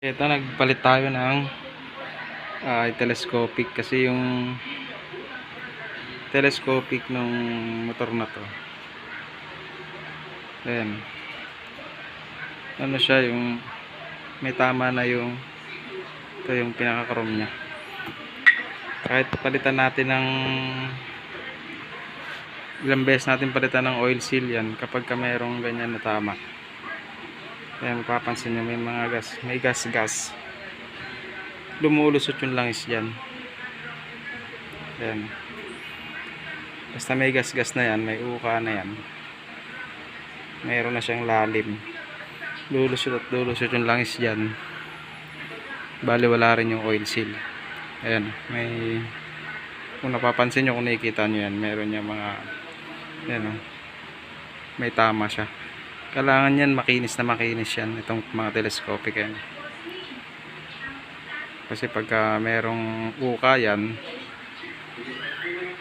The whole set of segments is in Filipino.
Ito, nagpalit tayo ng ah, telescopic kasi yung telescopic ng motor na to. Ayan. Ano siya yung may tama na yung ito yung pinaka-chrome niya. Kahit palitan natin ng ilang beses natin palitan ng oil seal yan kapag ka mayroong ganyan na tama. Ayan, mapapansin nyo may mga gas, may gas-gas. Lumulusot yung langis dyan. Ayan. Basta may gas-gas na yan, may uka na yan. Mayroon na siyang lalim. Lulusot at lulusot yung langis dyan. Bali wala rin yung oil seal. Ayan, may kung napapansin nyo, kung nakikita nyo yan, meron yung mga ayan, oh. may tama siya kailangan yan makinis na makinis yan itong mga telescopic yan kasi pagka merong uka yan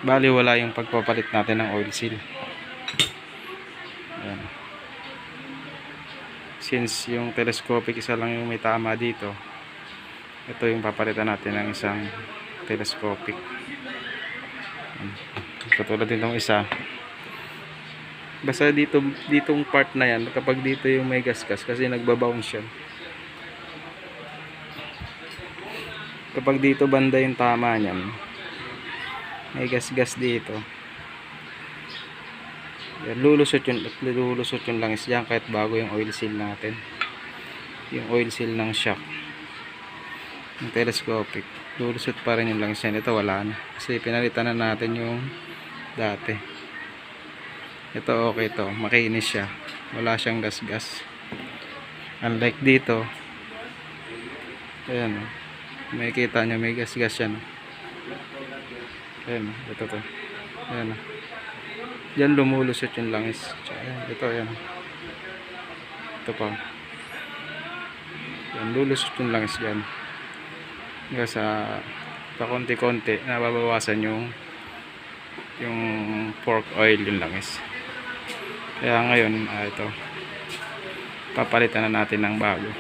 bali wala yung pagpapalit natin ng oil seal Ayan. since yung telescopic isa lang yung may tama dito ito yung papalitan natin ng isang telescopic Ayan. katulad ditong isa Basta dito ditong part na yan kapag dito yung may gasgas kasi nagbabounce yan. Kapag dito banda yung tama niyan. May gasgas dito. Yan, lulusot yun, lulusot yung langis diyan kahit bago yung oil seal natin. Yung oil seal ng shock. Yung telescopic. Lulusot pa rin yung langis yan. Ito wala na. Kasi pinalitan na natin yung dati ito okay to. Makinis siya. Wala siyang gas-gas. Unlike dito. Ayan oh. may kita nyo may gas-gas yan. Ayan oh. ito to. Ayan oh. dyan lumulusot yung langis. Ayan, ito ayan. Ito pa. Yan lulusot yung langis dyan. Kaya sa pa konti-konti nababawasan yung yung pork oil yung langis kaya ngayon ah, ito. Papalitan na natin ng bago.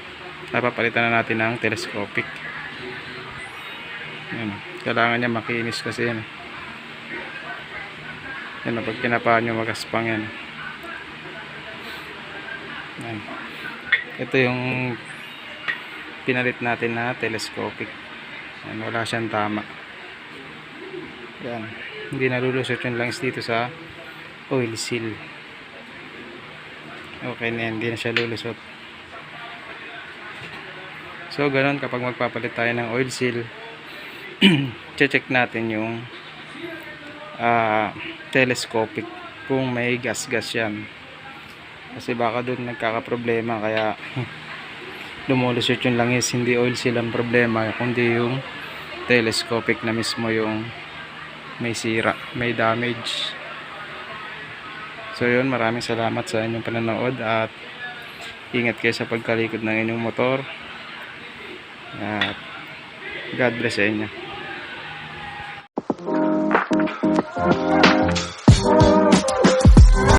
Ah, papalitan na natin ng telescopic. Yan. kailangan niya makinis kasi yan. Yan pag pinapaan nyo magaspang yan. Yan. Ito yung pinalit natin na telescopic. Yan, wala siyang tama. Yan. Hindi nalulusot yung langis dito sa oil seal okay na hindi na siya lulusot. So ganun kapag magpapalit tayo ng oil seal check natin yung ah, telescopic kung may gas gas yan. Kasi baka doon nagkakaproblema kaya lumulusot yung langis. Hindi oil seal ang problema kundi yung telescopic na mismo yung may sira, may damage So yun, maraming salamat sa inyong pananood at ingat kayo sa pagkalikod ng inyong motor. At God bless sa inyo.